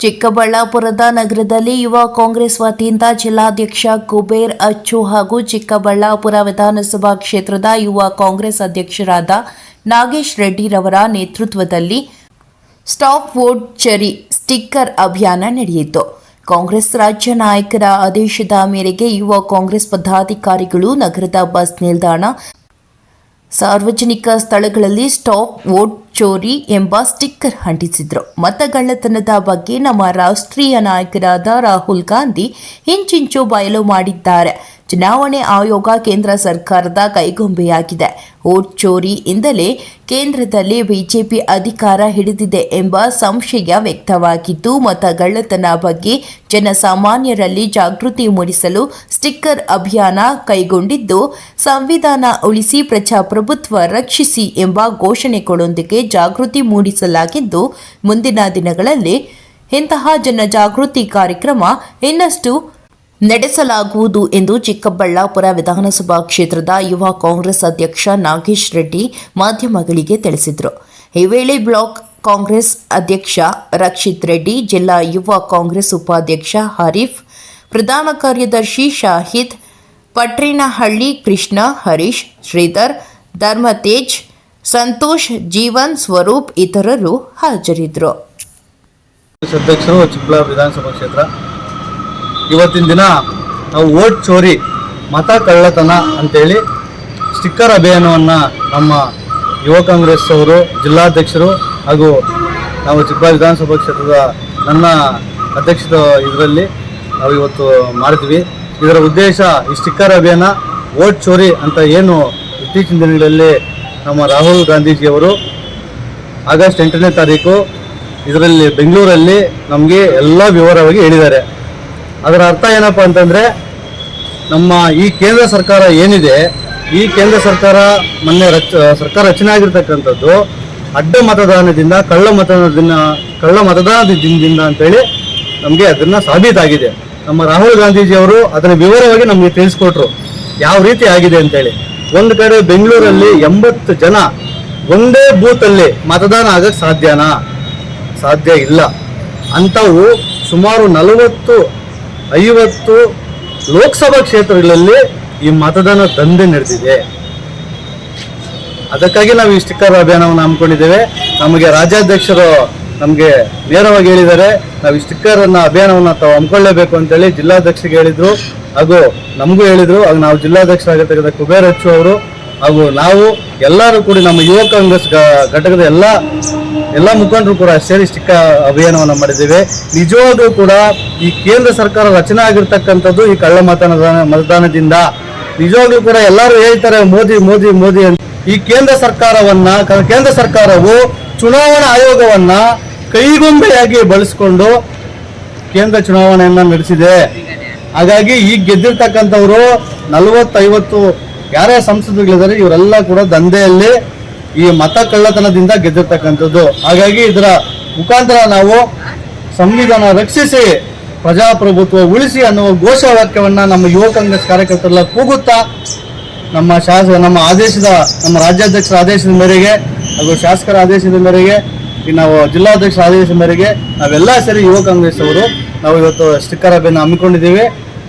ಚಿಕ್ಕಬಳ್ಳಾಪುರದ ನಗರದಲ್ಲಿ ಯುವ ಕಾಂಗ್ರೆಸ್ ವತಿಯಿಂದ ಜಿಲ್ಲಾಧ್ಯಕ್ಷ ಕುಬೇರ್ ಅಚ್ಚು ಹಾಗೂ ಚಿಕ್ಕಬಳ್ಳಾಪುರ ವಿಧಾನಸಭಾ ಕ್ಷೇತ್ರದ ಯುವ ಕಾಂಗ್ರೆಸ್ ಅಧ್ಯಕ್ಷರಾದ ನಾಗೇಶ್ ರೆಡ್ಡಿರವರ ನೇತೃತ್ವದಲ್ಲಿ ಸ್ಟಾಪ್ ವೋಟ್ ಚರಿ ಸ್ಟಿಕ್ಕರ್ ಅಭಿಯಾನ ನಡೆಯಿತು. ಕಾಂಗ್ರೆಸ್ ರಾಜ್ಯ ನಾಯಕರ ಆದೇಶದ ಮೇರೆಗೆ ಯುವ ಕಾಂಗ್ರೆಸ್ ಪದಾಧಿಕಾರಿಗಳು ನಗರದ ಬಸ್ ನಿಲ್ದಾಣ ಸಾರ್ವಜನಿಕ ಸ್ಥಳಗಳಲ್ಲಿ ಸ್ಟಾಪ್ ವೋಟ್ ಚೋರಿ ಎಂಬ ಸ್ಟಿಕ್ಕರ್ ಅಂಟಿಸಿದ್ರು. ಮತಗಳ್ಳತನದ ಬಗ್ಗೆ ನಮ್ಮ ರಾಷ್ಟ್ರೀಯ ನಾಯಕರಾದ ರಾಹುಲ್ ಗಾಂಧಿ ಹಿಂಚಿಂಚು ಬಯಲು ಮಾಡಿದ್ದಾರೆ. ಚುನಾವಣೆ ಆಯೋಗ ಕೇಂದ್ರ ಸರ್ಕಾರದ ಕೈಗೊಂಬೆಯಾಗಿದೆ. ವೋಟ್ ಚೋರಿಯಿಂದಲೇ ಕೇಂದ್ರದಲ್ಲಿ ಬಿಜೆಪಿ ಅಧಿಕಾರ ಹಿಡಿದಿದೆ ಎಂಬ ಸಂಶಯ ವ್ಯಕ್ತವಾಗಿದ್ದು, ಮತಗಳ್ಳತನ ಬಗ್ಗೆ ಜನಸಾಮಾನ್ಯರಲ್ಲಿ ಜಾಗೃತಿ ಮೂಡಿಸಲು ಸ್ಟಿಕ್ಕರ್ ಅಭಿಯಾನ ಕೈಗೊಂಡಿದ್ದು, ಸಂವಿಧಾನ ಉಳಿಸಿ ಪ್ರಜಾಪ್ರಭುತ್ವ ರಕ್ಷಿಸಿ ಎಂಬ ಘೋಷಣೆಗಳೊಂದಿಗೆ ಜಾಗೃತಿ ಮೂಡಿಸಲಾಗಿದ್ದು, ಮುಂದಿನ ದಿನಗಳಲ್ಲಿ ಇಂತಹ ಜನಜಾಗೃತಿ ಕಾರ್ಯಕ್ರಮ ಇನ್ನಷ್ಟು ನಡೆಸಲಾಗುವುದು ಎಂದು ಚಿಕ್ಕಬಳ್ಳಾಪುರ ವಿಧಾನಸಭಾ ಕ್ಷೇತ್ರದ ಯುವ ಕಾಂಗ್ರೆಸ್ ಅಧ್ಯಕ್ಷ ನಾಗೇಶ್ ರೆಡ್ಡಿ ಮಾಧ್ಯಮಗಳಿಗೆ ತಿಳಿಸಿದರು. ಈ ವೇಳೆ ಬ್ಲಾಕ್ ಕಾಂಗ್ರೆಸ್ ಅಧ್ಯಕ್ಷ ರಕ್ಷಿತ್ ರೆಡ್ಡಿ, ಜಿಲ್ಲಾ ಯುವ ಕಾಂಗ್ರೆಸ್ ಉಪಾಧ್ಯಕ್ಷ ಹರೀಫ್, ಪ್ರಧಾನ ಕಾರ್ಯದರ್ಶಿ ಶಾಹಿದ್, ಪಟ್ರಿನಹಳ್ಳಿ ಕೃಷ್ಣ, ಹರೀಶ್, ಶ್ರೀಧರ್, ಧರ್ಮತೇಜ್, ಸಂತೋಷ್, ಜೀವನ್, ಸ್ವರೂಪ್ ಇತರರು ಹಾಜರಿದ್ದರು. ಅಧ್ಯಕ್ಷರು ಚಿಕ್ಕಬಳ್ಳಾಪುರ ವಿಧಾನಸಭಾ ಕ್ಷೇತ್ರ ಇವತ್ತಿನ ದಿನ ನಾವು ಓಟ್ ಚೋರಿ, ಮತ ಕಳ್ಳತನ ಅಂತೇಳಿ ಸ್ಟಿಕ್ಕರ್ ಅಭಿಯಾನವನ್ನು ನಮ್ಮ ಯುವ ಕಾಂಗ್ರೆಸ್ ಅವರು, ಜಿಲ್ಲಾಧ್ಯಕ್ಷರು ಹಾಗೂ ನಾವು ಚಿಕ್ಕಬಳ್ಳಾಪುರ ವಿಧಾನಸಭಾ ಕ್ಷೇತ್ರದ ನನ್ನ ಅಧ್ಯಕ್ಷದ ಇದರಲ್ಲಿ ನಾವು ಇವತ್ತು ಮಾಡಿದ್ವಿ ಇದರ ಉದ್ದೇಶ ಈ ಸ್ಟಿಕ್ಕರ್ ಅಭಿಯಾನ, ಓಟ್ ಚೋರಿ ಅಂತ ಏನು ಇತ್ತೀಚಿನ ದಿನಗಳಲ್ಲಿ ನಮ್ಮ ರಾಹುಲ್ ಗಾಂಧೀಜಿಯವರು ಆಗಸ್ಟ್ ಎಂಟನೇ ತಾರೀಕು ಇದರಲ್ಲಿ ಬೆಂಗಳೂರಲ್ಲಿ ನಮಗೆ ಎಲ್ಲ ವಿವರವಾಗಿ ಹೇಳಿದ್ದಾರೆ. ಅದರ ಅರ್ಥ ಏನಪ್ಪ ಅಂತಂದರೆ, ನಮ್ಮ ಈ ಕೇಂದ್ರ ಸರ್ಕಾರ ಏನಿದೆ, ಈ ಕೇಂದ್ರ ಸರ್ಕಾರ ಮೊನ್ನೆ ರಚ ಸರ್ಕಾರ ರಚನೆ ಆಗಿರ್ತಕ್ಕಂಥದ್ದು ಅಡ್ಡ ಮತದಾನದಿಂದ, ಕಳ್ಳ ಮತದಾನದಿಂದ ಕಳ್ಳ ಮತದಾನದಿಂದ ಅಂತೇಳಿ ನಮಗೆ ಅದನ್ನು ಸಾಬೀತಾಗಿದೆ. ನಮ್ಮ ರಾಹುಲ್ ಗಾಂಧೀಜಿಯವರು ಅದನ್ನು ವಿವರವಾಗಿ ನಮಗೆ ತಿಳಿಸ್ಕೊಟ್ರು. ಯಾವ ರೀತಿ ಆಗಿದೆ ಅಂತೇಳಿ. ಒಂದು ಕಡೆ ಬೆಂಗಳೂರಲ್ಲಿ ಎಂಬತ್ತು ಜನ ಒಂದೇ ಬೂತಲ್ಲಿ ಮತದಾನ ಆಗಕ್ಕೆ ಸಾಧ್ಯನಾ? ಸಾಧ್ಯ ಇಲ್ಲ. ಅಂಥವು ಸುಮಾರು ನಲವತ್ತು ಐವತ್ತು ಲೋಕಸಭಾ ಕ್ಷೇತ್ರಗಳಲ್ಲಿ ಈ ಮತದಾನ ದಂಧೆ ನಡೆದಿದೆ. ಅದಕ್ಕಾಗಿ ನಾವು ಈ ಸ್ಟಿಕ್ಕರ್ ಅಭಿಯಾನವನ್ನು ಹಮ್ಮಿಕೊಂಡಿದ್ದೇವೆ. ನಮಗೆ ರಾಜ್ಯಾಧ್ಯಕ್ಷರು ನಮಗೆ ನೇರವಾಗಿ ಹೇಳಿದ್ದಾರೆ, ನಾವು ಈ ಸ್ಟಿಕ್ಕರ್ ಅನ್ನ ಅಭಿಯಾನವನ್ನು ತಾವು ಹಮ್ಮಿಕೊಳ್ಳೇಬೇಕು ಅಂತೇಳಿ ಜಿಲ್ಲಾಧ್ಯಕ್ಷರಿಗೆ ಹೇಳಿದ್ರು ಹಾಗೂ ನಮಗೂ ಹೇಳಿದ್ರು. ಹಾಗೂ ನಾವು ಜಿಲ್ಲಾಧ್ಯಕ್ಷರಾಗಿರ್ತಕ್ಕಂಥ ಕುಬೇರ್ ಅಚ್ಚು ಅವರು ಹಾಗೂ ನಾವು ಎಲ್ಲರೂ ಕೂಡಿ ನಮ್ಮ ಯುವ ಕಾಂಗ್ರೆಸ್ ಘಟಕದ ಎಲ್ಲ ಎಲ್ಲ ಮುಖಂಡರು ಕೂಡ ಸೇರಿ ಸ್ಟಿಕ್ಕ ಅಭಿಯಾನವನ್ನು ಮಾಡಿದ್ದೇವೆ. ನಿಜವಾಗೂ ಕೂಡ ಈ ಕೇಂದ್ರ ಸರ್ಕಾರ ರಚನೆ ಆಗಿರ್ತಕ್ಕಂಥದ್ದು ಈ ಕಳ್ಳ ಮತದಾನ, ಮತದಾನದಿಂದ. ನಿಜವಾಗ್ಲೂ ಕೂಡ ಎಲ್ಲರೂ ಹೇಳ್ತಾರೆ, ಮೋದಿ ಮೋದಿ ಮೋದಿ ಅಂತ. ಈ ಕೇಂದ್ರ ಸರ್ಕಾರವನ್ನ ಕೇಂದ್ರ ಸರ್ಕಾರವು ಚುನಾವಣಾ ಆಯೋಗವನ್ನ ಕೈಗೊಂಬೆಯಾಗಿ ಬಳಸಿಕೊಂಡು ಕೇಂದ್ರ ಚುನಾವಣೆಯನ್ನ ನಡೆಸಿದೆ. ಹಾಗಾಗಿ ಈ ಗೆದ್ದಿರ್ತಕ್ಕಂಥವ್ರು ನಲವತ್ತೈವತ್ತು ಯಾರೇ ಸಂಸದಗಳಿದ್ದಾರೆ ಇವರೆಲ್ಲ ಕೂಡ ದಂಧೆಯಲ್ಲಿ ಈ ಮತ ಕಳ್ಳತನದಿಂದ ಗೆದ್ದಿರ್ತಕ್ಕಂಥದ್ದು. ಹಾಗಾಗಿ ಇದರ ಮುಖಾಂತರ ನಾವು ಸಂವಿಧಾನ ರಕ್ಷಿಸಿ, ಪ್ರಜಾಪ್ರಭುತ್ವ ಉಳಿಸಿ ಅನ್ನುವ ಘೋಷವಾಕ್ಯವನ್ನ ನಮ್ಮ ಯುವ ಕಾಂಗ್ರೆಸ್ ಕಾರ್ಯಕರ್ತರೆಲ್ಲ ಕೂಗುತ್ತಾ, ನಮ್ಮ ಶಾಸ, ನಮ್ಮ ಆದೇಶದ, ನಮ್ಮ ರಾಜ್ಯಾಧ್ಯಕ್ಷರ ಆದೇಶದ ಮೇರೆಗೆ ಹಾಗೂ ಶಾಸಕರ ಆದೇಶದ ಮೇರೆಗೆ, ಈ ನಾವು ಜಿಲ್ಲಾಧ್ಯಕ್ಷರ ಆದೇಶದ ಮೇರೆಗೆ ನಾವೆಲ್ಲ ಸೇರಿ ಯುವ ಕಾಂಗ್ರೆಸ್ ಅವರು, ನಾವು ಇವತ್ತು ಸ್ಟಿಕ್ಕರ್ ಅಭಿಯಾನ ಹಮ್ಮಿಕೊಂಡಿದ್ದೀವಿ.